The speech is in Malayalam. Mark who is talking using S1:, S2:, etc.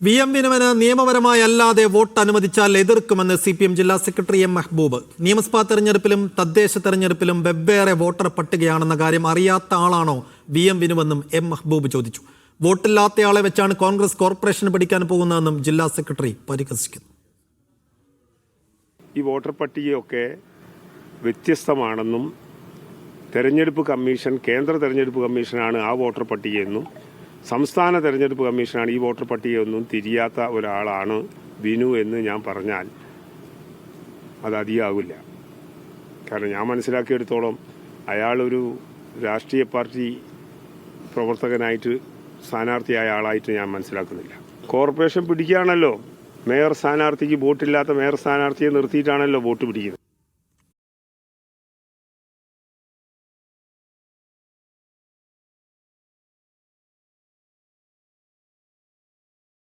S1: വി എം വിനുവിന് നിയമപരമായി അല്ലാതെ വോട്ട് അനുവദിച്ചാൽ എതിർക്കുമെന്ന് സി പി എം ജില്ലാ സെക്രട്ടറി എം മെഹബൂബ്. നിയമസഭാ തെരഞ്ഞെടുപ്പിലും തദ്ദേശ തെരഞ്ഞെടുപ്പിലും വെവ്വേറെ വോട്ടർ പട്ടികയാണെന്ന കാര്യം അറിയാത്ത ആളാണോ വി എം വിനുവെന്നും എം മെഹബൂബ് ചോദിച്ചു. വോട്ടില്ലാത്തയാളെ വെച്ചാണ് കോൺഗ്രസ് കോർപ്പറേഷൻ പിടിക്കാൻ പോകുന്നതെന്നും ജില്ലാ സെക്രട്ടറി പരിഹസിക്കുന്നു.
S2: ഈ വോട്ടർ പട്ടികയൊക്കെ വ്യത്യസ്തമാണെന്നും തെരഞ്ഞെടുപ്പ് കമ്മീഷൻ കേന്ദ്ര തെരഞ്ഞെടുപ്പ് കമ്മീഷനാണ് ആ വോട്ടർ പട്ടികയെന്നും സംസ്ഥാന തെരഞ്ഞെടുപ്പ് കമ്മീഷനാണ് ഈ വോട്ടർ പട്ടികയൊന്നും തിരിയാത്ത ഒരാളാണ് ബിനു എന്ന് ഞാൻ പറഞ്ഞാൽ അത് അധികമാകില്ല കാരണം ഞാൻ മനസ്സിലാക്കിയെടുത്തോളം അയാളൊരു രാഷ്ട്രീയ പാർട്ടി പ്രവർത്തകനായിട്ട് സ്ഥാനാർത്ഥിയായ ആളായിട്ട് ഞാൻ മനസ്സിലാക്കുന്നില്ല. കോർപ്പറേഷൻ പിടിക്കുകയാണല്ലോ. മേയർ സ്ഥാനാർത്ഥിക്ക് വോട്ടില്ലാത്ത മേയർ സ്ഥാനാർത്ഥിയെ നിർത്തിയിട്ടാണല്ലോ വോട്ട് പിടിക്കുന്നത്.